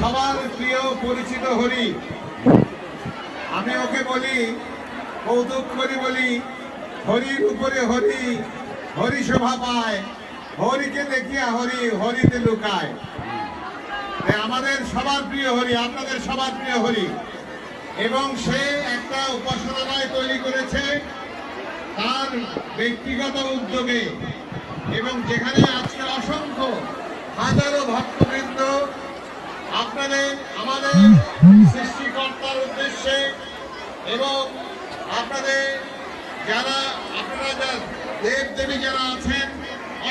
সবার প্রিয় পরিচিত হরি। আমি ওকে বলি, কৌতুক করি বলি, হরির উপরে হরি হরি শোভা পায়, হরিকে দেখিয়া হরি হরিতে লুকায়। আমাদের সবার প্রিয় হরি, আপনাদের সবার প্রিয় হরি। এবং সে একটা উপাসনালয় তৈরি করেছে তার ব্যক্তিগত উদ্যোগে। এবং যেখানে আজকে অসংখ্য হাজারো ভক্তবৃন্দ সৃষ্টিকর্তার উদ্দেশ্যে এবং আপনাদের যারা, আপনারা দেব দেবী যারা আছেন,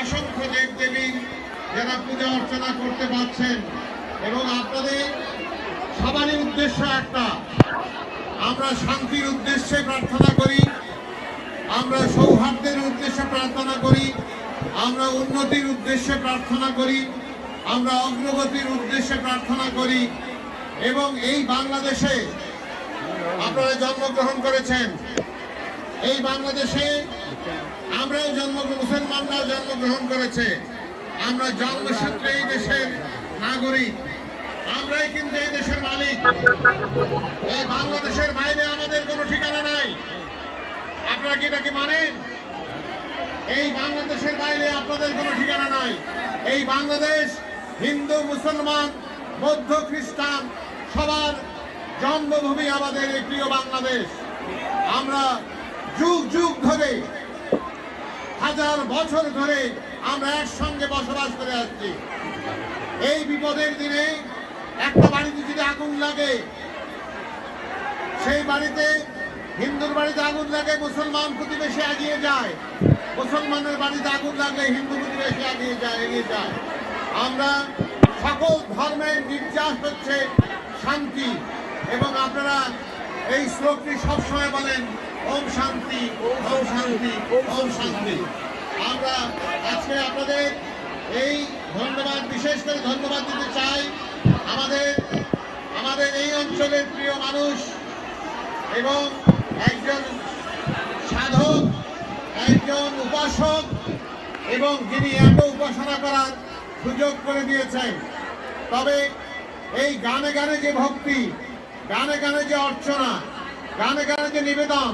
অসংখ্য দেব দেবী যারা পূজা অর্চনা করতে পারছেন এবং আপনাদের সবারই উদ্দেশ্য একটা। আমরা শান্তির উদ্দেশ্যে প্রার্থনা করি, আমরা সৌহার্দ্যের উদ্দেশ্যে প্রার্থনা করি, আমরা উন্নতির উদ্দেশ্যে প্রার্থনা করি, আমরা অগ্রগতির উদ্দেশ্যে প্রার্থনা করি। এবং এই বাংলাদেশে আপনারা জন্মগ্রহণ করেছেন। এই বাংলাদেশে আমরাও জন্ম মুসলমানরাও জন্মগ্রহণ করেছে। আমরা জন্মসূত্রে এই দেশের নাগরিক। আমরাই কিন্তু এই দেশের মালিক। এই বাংলাদেশের বাইরে আমাদের কোনো ঠিকানা নাই। আপনারা কি এটাকে মানেন? এই বাংলাদেশের বাইরে আপনাদের কোনো ঠিকানা নাই। এই বাংলাদেশ হিন্দু, মুসলমান, বৌদ্ধ, খ্রিস্টান সবার জন্মভূমি আমাদের এই প্রিয় বাংলাদেশ। আমরা যুগ যুগ ধরে, হাজার বছর ধরে আমরা একসঙ্গে বসবাস করে আসছি। এই বিপদের দিনে একটা বাড়িতে যদি আগুন লাগে, সেই বাড়িতে হিন্দুর বাড়িতে আগুন লাগে, মুসলমান প্রতিবেশী এগিয়ে যায়। মুসলমানের বাড়িতে আগুন লাগলে হিন্দু প্রতিবেশী এগিয়ে যায় এগিয়ে যায়। আমরা সকল ধর্মের নির্যাস হচ্ছে শান্তি। এবং আপনারা এই শ্লোকটি সবসময় বলেন, ওম শান্তি ওম শান্তি ওম শান্তি। আমরা আজকে আপনাদের এই ধন্যবাদ, বিশেষ করে ধন্যবাদ দিতে চাই আমাদের আমাদের এই অঞ্চলের প্রিয় মানুষ এবং একজন সাধক, একজন উপাসক এবং যিনি এত উপাসনা করার সুযোগ করে দিয়েছেন। তবে এই গানে গানে যে ভক্তি, গানে গানে যে অর্চনা, গানে গানে যে নিবেদন,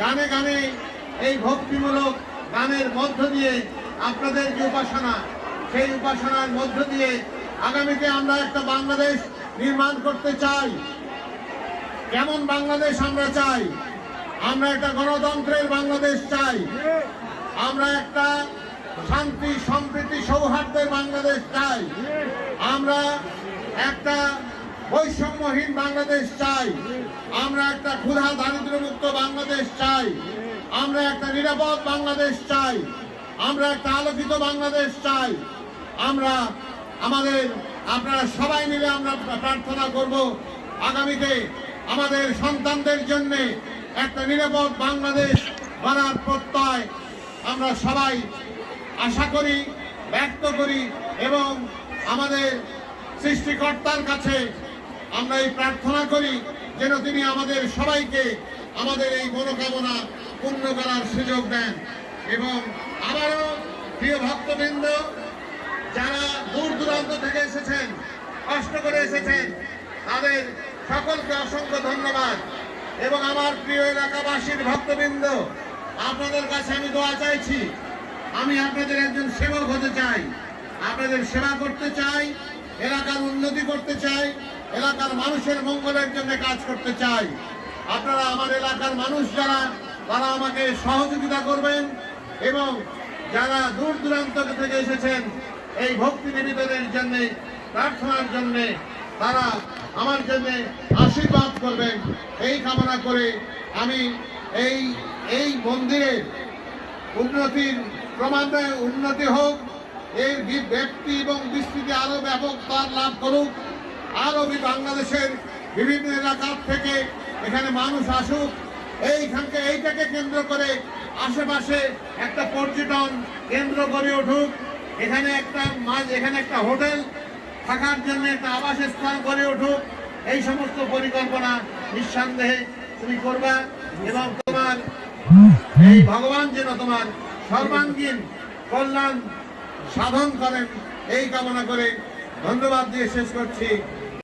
গানে গানে এই ভক্তিমূলক গানের মধ্য দিয়ে আপনাদের যে উপাসনা, সেই উপাসনার মধ্য দিয়ে আগামীতে আমরা একটা বাংলাদেশ নির্মাণ করতে চাই। কেমন বাংলাদেশ আমরা চাই? আমরা একটা গণতন্ত্রের বাংলাদেশ চাই। আমরা একটা শান্তি সম্প্রীতি সৌহার্দ্যের বাংলাদেশ চাই। আমরা একটা বৈষম্যহীন বাংলাদেশ চাই। আমরা একটা ক্ষুধা দারিদ্র্যমুক্ত বাংলাদেশ চাই। আমরা একটা নিরাপদ বাংলাদেশ চাই। আমরা একটা আলোকিত বাংলাদেশ চাই। আমরা, আমাদের, আপনারা সবাই মিলে আমরা প্রার্থনা করব আগামীতে আমাদের সন্তানদের জন্য একটা নিরাপদ বাংলাদেশ গড়ার প্রত্যয় আমরা সবাই আশা করি, ব্যক্ত করি এবং আমাদের সৃষ্টিকর্তার কাছে আমরা এই প্রার্থনা করি যেন তিনি আমাদের সবাইকে আমাদের এই মনোকামনা পূর্ণ করার সুযোগ দেন। এবং আবারও প্রিয় ভক্তবৃন্দ, যারা দূর দূরান্ত থেকে এসেছেন, কষ্ট করে এসেছেন, তাদের সকলকে অসংখ্য ধন্যবাদ। এবং আমার প্রিয় এলাকাবাসীর ভক্তবৃন্দ, আপনাদের কাছে আমি দোয়া চাইছি। আমি আপনাদের একজন সেবক হতে চাই। আপনাদের সেবা করতে চাই। এলাকার উন্নতি করতে চাই, এলাকার মানুষের মঙ্গলের জন্য কাজ করতে চাই। আপনারা আমার এলাকার মানুষ যারা, তারা আমাকে সহযোগিতা করবেন এবং যারা দূর দূরান্ত থেকে এসেছেন, এই ভক্তি নিবেদনের জন্য, প্রার্থনার জন্য, তারা আমার জন্য আশীর্বাদ করবেন। এই কামনা করে আমি এই এই মন্দিরের উন্নতির ক্রমান্বয়ে উন্নতি হোক এই ব্যক্তি এবং বিস্তৃতি আরও ব্যাপক তার লাভ করুক। আরও বাংলাদেশের বিভিন্ন এলাকার থেকে এখানে মানুষ আসুক। এইখানকে এইটাকে কেন্দ্র করে আশেপাশে একটা পর্যটন কেন্দ্র গড়ে উঠুক। এখানে একটা মাঝ এখানে একটা হোটেল থাকার জন্য একটা আবাসস্থল গড়ে উঠুক। এই সমস্ত পরিকল্পনা নিঃসন্দেহে তুমি করবা এবং তোমার এই ভগবান যেন তোমার সর্বাঙ্গীন কল্যাণ সাধন করেন। এই কামনা করে ধন্যবাদ দিয়ে শেষ করছি।